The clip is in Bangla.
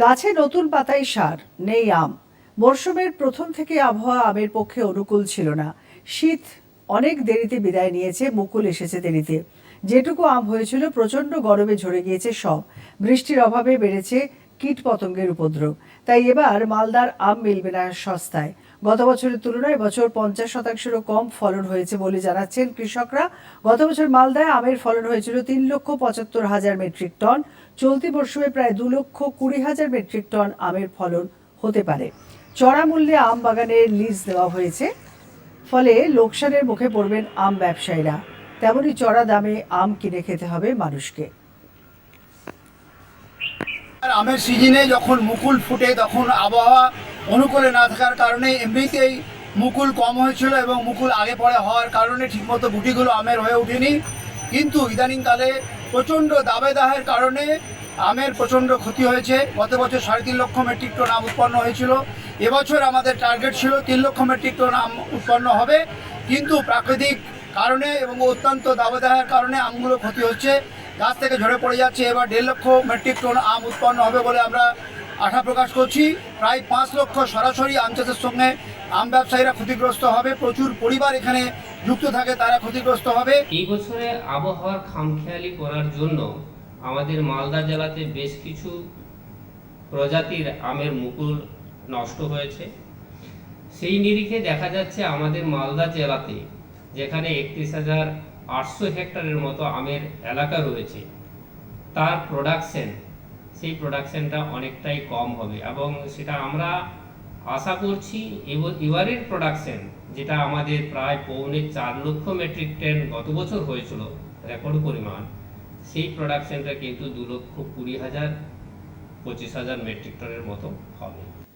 গাছে নতুন পাতায় সার, নেই আম। মরশুমের প্রথম থেকে আবহাওয়া আমের পক্ষে অনুকূল ছিল না। শীত অনেক দেরিতে বিদায় নিয়েছে, মুকুল এসেছে দেরিতে। যেটুকু আম হয়েছিল, প্রচণ্ড গরমে ঝরে গিয়েছে সব। বৃষ্টির অভাবে বেড়েছে কীট পতঙ্গের উপদ্রব। তাই এবার মালদার আম মিলবে না সস্তায়। গত বছরের তুলনায় বছর পঞ্চাশ শতাংশেরও কম ফলন হয়েছে বলে জানাচ্ছেন কৃষকরা। গত বছর মালদায় আমের ফলন হয়েছিল তিন লক্ষ পঁচাত্তর হাজার মেট্রিক টন। চলতি মরশুমে প্রায় দু লক্ষ কুড়ি হাজার মেট্রিক টন আমের ফলন হতে পারে। চড়া মূল্যে আম বাগানের লিজ দেওয়া হয়েছে। ফলে লোকসানের মুখে পড়বেন আম ব্যবসায়ীরা। তেমনই চড়া দামে আম কিনে খেতে হবে মানুষকে। আমের সিজনে যখন মুকুল ফুটে তখন আবহাওয়া অনুকূলে না থাকার কারণে এমনিতেই মুকুল কম হয়েছিল এবং মুকুল আগে পরে হওয়ার কারণে ঠিকমতো গুটিগুলো আমের হয়ে ওঠেনি। কিন্তু ইদানিংকালে প্রচণ্ড দাবেদাহের কারণে আমের প্রচণ্ড ক্ষতি হয়েছে। গত বছর সাড়ে তিন লক্ষ মেট্রিক টন আম উৎপন্ন হয়েছিল। এবছর আমাদের টার্গেট ছিল তিন লক্ষ মেট্রিক টন আম উৎপন্ন হবে। কিন্তু প্রাকৃতিক কারণে এবং অত্যন্ত দাবেদাহের কারণে আমগুলো ক্ষতি হচ্ছে। গাছ থেকে ঝরে পড়ে যাচ্ছে। এবার দেড় লক্ষ মেট্রিক টন আম উৎপন্ন হবে বলে আমরা আশা প্রকাশ করছি। প্রায় পাঁচ লক্ষ সরাসরি আম চাষের সঙ্গে আম ব্যবসায়ীরা ক্ষতিগ্রস্ত হবে। প্রচুর পরিবার এখানে যুক্ত থাকে, তারা ক্ষতিগ্রস্ত হবে। এই বছরে আবহাওয়ার খামখেয়ালি করার জন্য আমাদের মালদা জেলাতে বেশ কিছু প্রজাতির আমের মুকুল নষ্ট হয়েছে। সেই নিরিখে দেখা যাচ্ছে আমাদের মালদা জেলাতে যেখানে একত্রিশ হাজার আটশো হেক্টরের মতো আমের এলাকা রয়েছে, তার প্রোডাকশন সেই প্রোডাকশানটা অনেকটাই কম হবে। এবং সেটা আমরা আশা করছি এব- এবারের প্রোডাকশান যেটা আমাদের প্রায় পৌনে চার লক্ষ মেট্রিক টন গত বছর হয়েছিল রেকর্ড পরিমাণ, সেই প্রোডাকশানটা কিন্তু দু লক্ষ কুড়ি হাজার, পঁচিশ হাজার মেট্রিক টনের মতো হবে।